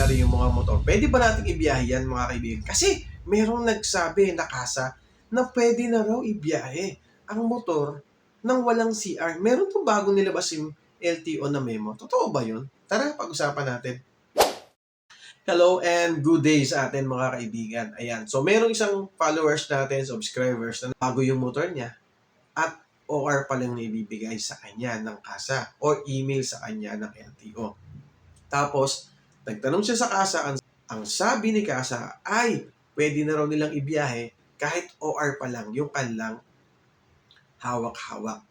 CR yung mga motor. Pwede ba nating ibiyahe yan mga kaibigan? Kasi merong nagsabi na kasa na pwede na raw ibiyahe ang motor nang walang CR. Meron po bago nilabas yung LTO na memo. Totoo ba yun? Tara, pag-usapan natin. Hello and good day sa atin mga kaibigan. Ayan. So, merong isang followers natin, subscribers na bago yung motor niya at OR pa lang na ibibigay sa kanya ng kasa or email sa kanya ng LTO. Tapos, nagtanong siya sa kasa, ang, sabi ni kasa ay pwede na raw nilang ibiyahe kahit OR pa lang yung kanilang hawak-hawak.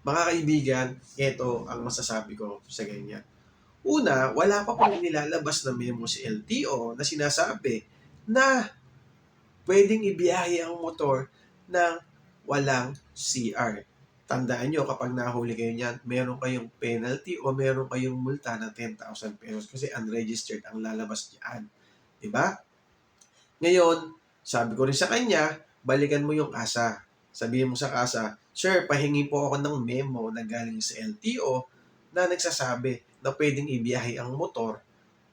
Mga kaibigan, ito ang masasabi ko sa ganyan. Una, wala pa pong nilalabas na memo si LTO na sinasabi na pwedeng ibiyahe ang motor ng walang CR. Tandaan nyo, kapag nahuli kayo niyan, meron kayong penalty o meron kayong multa na 10,000 pesos kasi unregistered ang lalabas niyan. Diba? Ngayon, sabi ko rin sa kanya, balikan mo yung kasa. Sabihin mo sa kasa, Sir, pahingi po ako ng memo na galing sa LTO na nagsasabi na pwedeng ibiyahe ang motor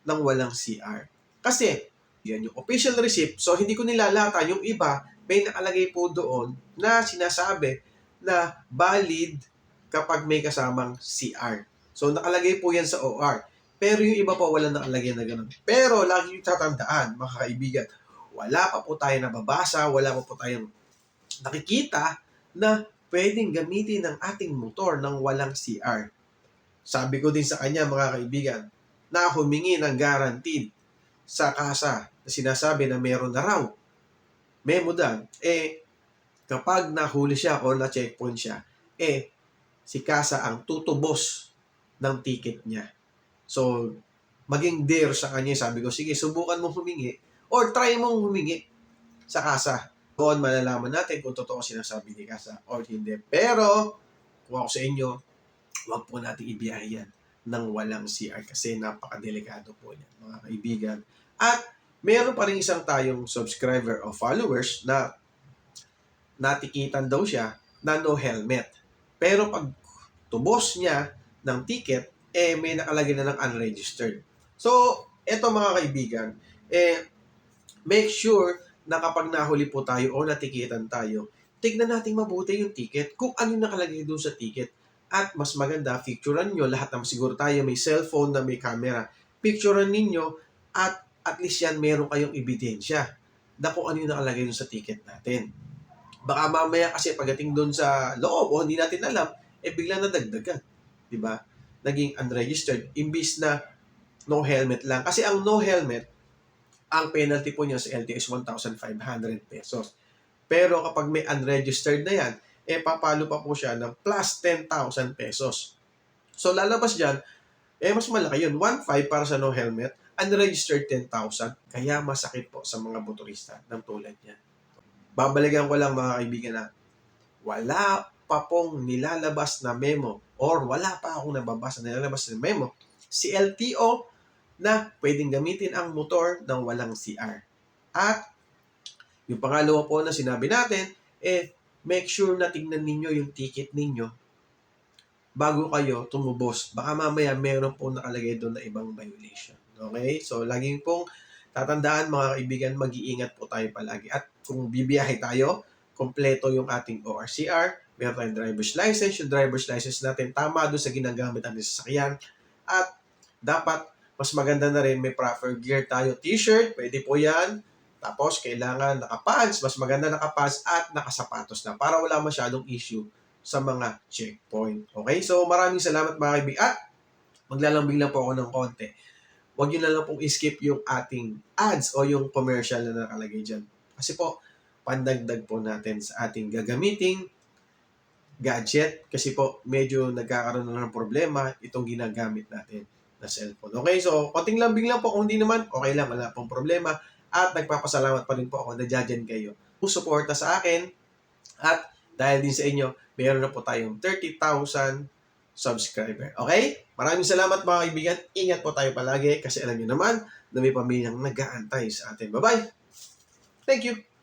ng walang CR. Kasi, yan yung official receipt. So, hindi ko nilalata. Yung iba, may nakalagay po doon na sinasabi na valid kapag may kasamang CR. So, nakalagay po yan sa OR. Pero yung iba po, wala nakalagay na ganun. Pero, lagi yung tatandaan, mga kaibigan, wala pa po tayo nababasa, wala pa po tayong nakikita na pwedeng gamitin ng ating motor ng walang CR. Sabi ko din sa kanya, mga kaibigan, na humingi ng guaranteed sa kasa na sinasabi na meron na raw. Memo dan, eh, kapag nahuli siya o na-checkpoint siya, eh, si kasa ang tutubos ng ticket niya. So, maging dare sa kanya, sabi ko, sige, subukan mo humingi or try mong humingi sa kasa. Doon malalaman natin kung totoo sinasabi ni kasa or hindi. Pero, kung ako sa inyo, huwag po natin ibiyahe yan ng walang CR kasi napakadelikado po yan, mga kaibigan. At meron pa rin isang tayong subscriber o followers na natikitan daw siya na no helmet. Pero pag tubos niya ng ticket, eh may nakalagay na ng unregistered. So, eto mga kaibigan, eh, make sure na kapag nahuli po tayo o natikitan tayo, tignan natin mabuti yung ticket kung ano yung nakalagay doon sa ticket. At mas maganda, picturean nyo, lahat ng siguro tayo may cellphone na may camera, picturean ninyo at at least yan meron kayong ebidensya na kung ano yung nakalagay doon sa ticket natin. Baka mamaya kasi pagdating doon sa loob o hindi natin alam, eh bigla na dagdagan. Ba? Naging unregistered. Imbis na no helmet lang. Kasi ang no helmet, ang penalty po niya sa LTO is 1,500 pesos. Pero kapag may unregistered na yan, eh papalo pa po siya ng plus 10,000 pesos. So lalabas dyan, eh mas malaki yun. 1,500 para sa no helmet, unregistered 10,000. Kaya masakit po sa mga motorista ng tulad niya. Babalikan ko lang mga kaibigan na wala pa pong nilalabas na memo or wala pa akong nababasa na nilalabas na memo si LTO na pwedeng gamitin ang motor ng walang CR. At yung pangalawa po na sinabi natin, eh, make sure na tingnan ninyo yung ticket ninyo bago kayo tumubos. Baka mamaya meron po nakalagay doon na ibang violation. Okay? So, laging pong tatandaan mga kaibigan, mag-iingat po tayo palagi. At kung bibiyahe tayo, kompleto yung ating ORCR, meron tayong driver's license, yung driver's license natin tama doon sa ginagamit natin sa sasakyan. At dapat mas maganda na rin may proper gear tayo. T-shirt, pwede po yan. Tapos, kailangan nakapants, mas maganda nakapants at nakasapatos na para wala masyadong issue sa mga checkpoint. Okay? So, maraming salamat mga kaibigan. At, maglalambing lang po ako ng konti. Huwag nyo na lang pong skip yung ating ads o yung commercial na nakalagay dyan. Kasi po, pandagdag po natin sa ating gagamiting gadget kasi po medyo nagkakaroon na ng problema itong ginagamit natin na cellphone. Okay, so konting lambing lang po kung hindi naman, okay lang, wala pong problema. At nagpapasalamat pa rin po ako na dyan kayo. Suporta sa akin at dahil din sa inyo, meron na po tayong 30,000 subscriber. Okay? Maraming salamat mga kaibigan. Ingat po tayo palagi kasi alam niyo naman na may pamilyang nag-aantay sa atin. Bye-bye! Thank you!